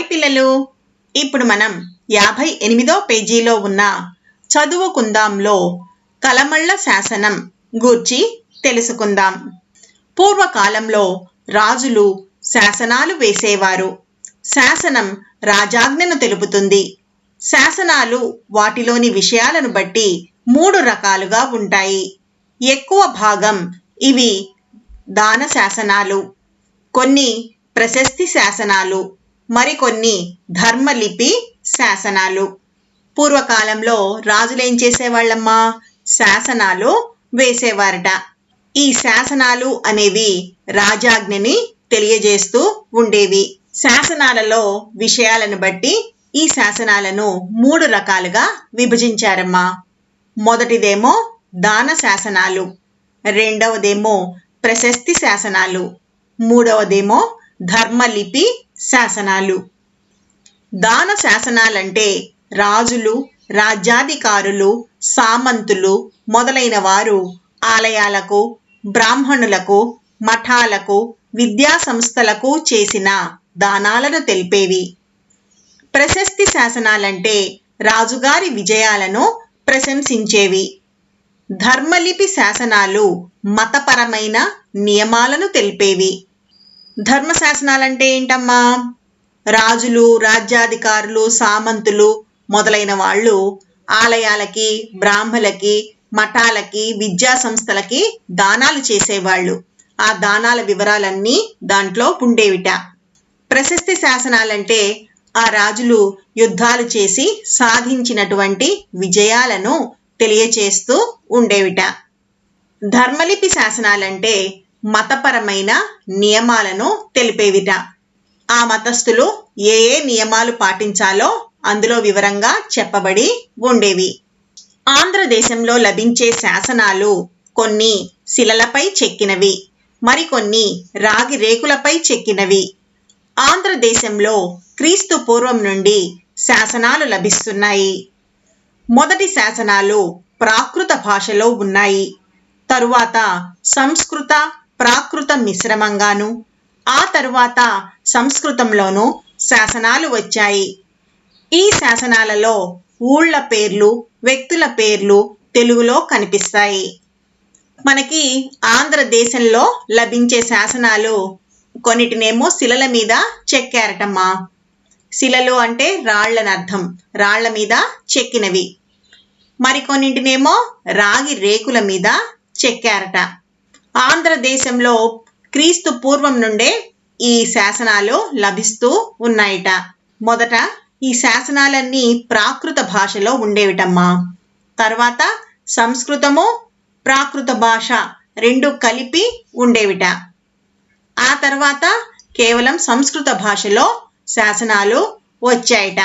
Hi పిల్లలు ఇప్పుడు మనం యాభై ఎనిమిదో పేజీలో ఉన్న చదువుకుందాంలో కలమళ్ళ శాసనం గూర్చి తెలుసుకుందాం. పూర్వకాలంలో రాజులు శాసనాలు వేసేవారు. శాసనం రాజాజ్ఞను తెలుపుతుంది. శాసనాలు వాటిలోని విషయాలను బట్టి మూడు రకాలుగా ఉంటాయి. ఎక్కువ భాగం ఇవి దాన శాసనాలు కొన్ని ప్రశస్తి శాసనాలు మరికొన్ని ధర్మలిపి శాసనాలు. పూర్వకాలంలో రాజులేం చేసేవాళ్ళమ్మా? శాసనాలు వేసేవారట. ఈ శాసనాలు అనేవి రాజాజ్ఞని తెలియజేస్తూ ఉండేవి. శాసనాలలో విషయాలను బట్టి ఈ శాసనాలను మూడు రకాలుగా విభజించారమ్మా. మొదటిదేమో దాన శాసనాలు. రెండవదేమో ప్రశస్తి శాసనాలు. మూడవదేమో ధర్మలిపి శాసనాలు. దాన శాసనాలంటే రాజులు రాజ్యాధికారులు సామంతులు మొదలైన వారు ఆలయాలకు బ్రాహ్మణులకు మఠాలకు విద్యా సంస్థలకు చేసిన దానాలను తెలిపేవి. ప్రశస్తి శాసనాలంటే రాజుగారి విజయాలను ప్రశంసించేవి. ధర్మలిపి శాసనాలు మతపరమైన నియమాలను తెలిపేవి. ధర్మ శాసనాలంటే ఏంటమ్మా? రాజులు రాజ్యాధికారులు సామంతులు మొదలైన వాళ్ళు ఆలయాలకి బ్రాహ్మలకి మఠాలకి విద్యా సంస్థలకి దానాలు చేసేవాళ్ళు. ఆ దానాల వివరాలన్నీ దాంట్లో ఉండేవిట. ప్రశస్తి శాసనాలంటే ఆ రాజులు యుద్ధాలు చేసి సాధించినటువంటి విజయాలను తెలియచేస్తూ ఉండేవిట. ధర్మలిపి శాసనాలంటే మతపరమైన నియమాలను తెలిపేవిట. ఆ మతస్థులు ఏ ఏ నియమాలు పాటించాలో అందులో వివరంగా చెప్పబడి ఉండేవి. ఆంధ్రదేశంలో లభించే శాసనాలు కొన్ని శిలలపై చెక్కినవి మరికొన్ని రాగి రేకులపై చెక్కినవి. ఆంధ్రదేశంలో క్రీస్తు పూర్వం నుండి శాసనాలు లభిస్తున్నాయి. మొదటి శాసనాలు ప్రాకృత భాషలో ఉన్నాయి. తరువాత సంస్కృత ప్రాకృత మిశ్రమంగాను ఆ తరువాత సంస్కృతంలోనూ శాసనాలు వచ్చాయి. ఈ శాసనాలలో ఊళ్ళ పేర్లు వ్యక్తుల పేర్లు తెలుగులో కనిపిస్తాయి. మనకి ఆంధ్రదేశంలో లభించే శాసనాలు కొన్నిటినేమో శిలల మీద చెక్కారటమ్మా. శిలలు అంటే రాళ్ళని అర్థం రాళ్ళ మీద చెక్కినవి. మరికొన్నింటినేమో రాగి రేకుల మీద చెక్కారట. ఆంధ్రదేశంలో క్రీస్తు పూర్వం నుండే ఈ శాసనాలు లభిస్తూ ఉన్నాయట. మొదట ఈ శాసనాలన్నీ ప్రాకృత భాషలో ఉండేవిటమ్మా. తర్వాత సంస్కృతము ప్రాకృత భాష రెండు కలిపి ఉండేవిట. ఆ తర్వాత కేవలం సంస్కృత భాషలో శాసనాలు వచ్చాయట.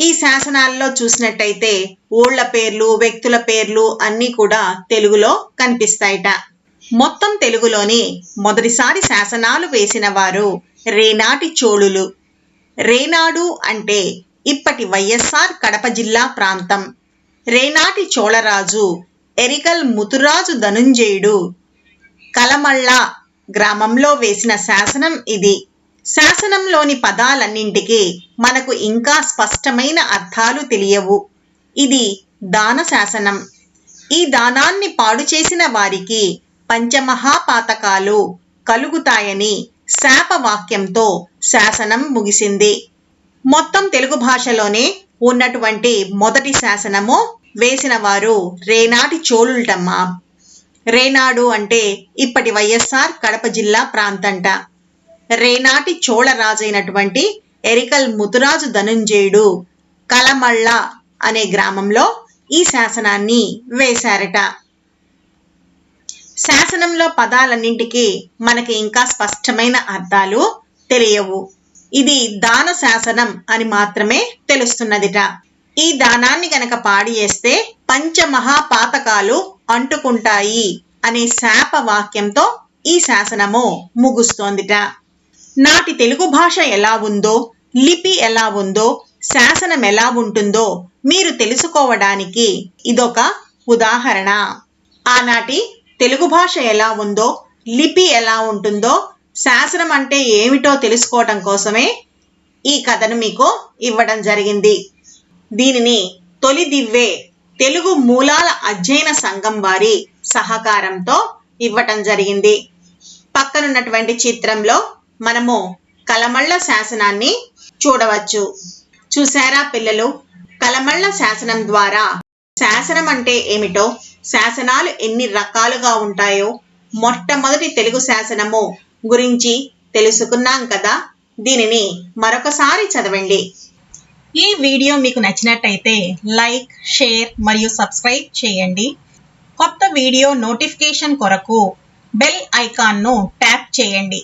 ఈ శాసనాల్లో చూసినట్టయితే ఊళ్ళ పేర్లు వ్యక్తుల పేర్లు అన్నీ కూడా తెలుగులో కనిపిస్తాయట. మొత్తం తెలుగులోని మొదటిసారి శాసనాలు వేసిన వారు రేనాటి చోళులు. రేనాడు అంటే ఇప్పటి వైఎస్ఆర్ కడప జిల్లా ప్రాంతం. రేనాటి చోళరాజు ఎరికల్ ముతురాజు ధనుంజయుడు. కలమళ్ళ గ్రామంలో వేసిన శాసనం ఇది. శాసనంలోని పదాలన్నింటికి మనకు ఇంకా స్పష్టమైన అర్థాలు తెలియవు. ఇది దాన శాసనం. ఈ దానాన్ని పాడు చేసిన వారికి పంచమహాపాతకాలు కలుగుతాయని శాపవాక్యంతో శాసనం ముగిసింది. మొత్తం తెలుగు భాషలోనే ఉన్నటువంటి మొదటి శాసనము వేసిన వారు రేనాటి చోళులటమ్మా. రేనాడు అంటే ఇప్పటి వైఎస్ఆర్ కడప జిల్లా ప్రాంతంట. రేనాటి చోళ రాజైనటువంటి ఎరికల్ ముతురాజు ధనుంజయుడు కలమళ్ళ అనే గ్రామంలో ఈ శాసనాన్ని వేశారట. శాసనంలో పదాలన్నింటికి మనకి ఇంకా స్పష్టమైన అర్థాలు తెలియవు. ఇది దాన శాసనం అని మాత్రమే తెలుస్తున్నదిట. ఈ దానాన్ని గనక పాడి చేస్తే పంచమహాపాతకాలు అంటుకుంటాయి అనే శాప వాక్యంతో ఈ శాసనము ముగుస్తోందిట. నాటి తెలుగు భాష ఎలా ఉందో లిపి ఎలా ఉందో శాసనం ఎలా ఉంటుందో మీరు తెలుసుకోవడానికి ఇదొక ఉదాహరణ. ఆనాటి తెలుగు భాష ఎలా ఉందో లిపి ఎలా ఉంటుందో శాసనం అంటే ఏమిటో తెలుసుకోవటం కోసమే ఈ కథను మీకు ఇవ్వడం జరిగింది. దీనిని తొలి దివ్వే తెలుగు మూలాల అధ్యయన సంఘం వారి సహకారంతో ఇవ్వటం జరిగింది. పక్కనున్నటువంటి చిత్రంలో మనము కలమళ్ళ శాసనాన్ని చూడవచ్చు. చూసారా పిల్లలు? కలమళ్ళ శాసనం ద్వారా శాసనం అంటే ఏమిటో? శాసనాలు ఎన్ని రకాలుగా ఉంటాయో? మొట్టమొదటి తెలుగు శాసనము గురించి తెలుసుకున్నాం కదా? దీనిని మరొకసారి చదవండి. ఈ వీడియో మీకు నచ్చినట్టయితే లైక్ షేర్ మరియు సబ్స్క్రైబ్ చేయండి. కొత్త వీడియో నోటిఫికేషన్ కొరకు బెల్ ఐకాన్ను ట్యాప్ చేయండి.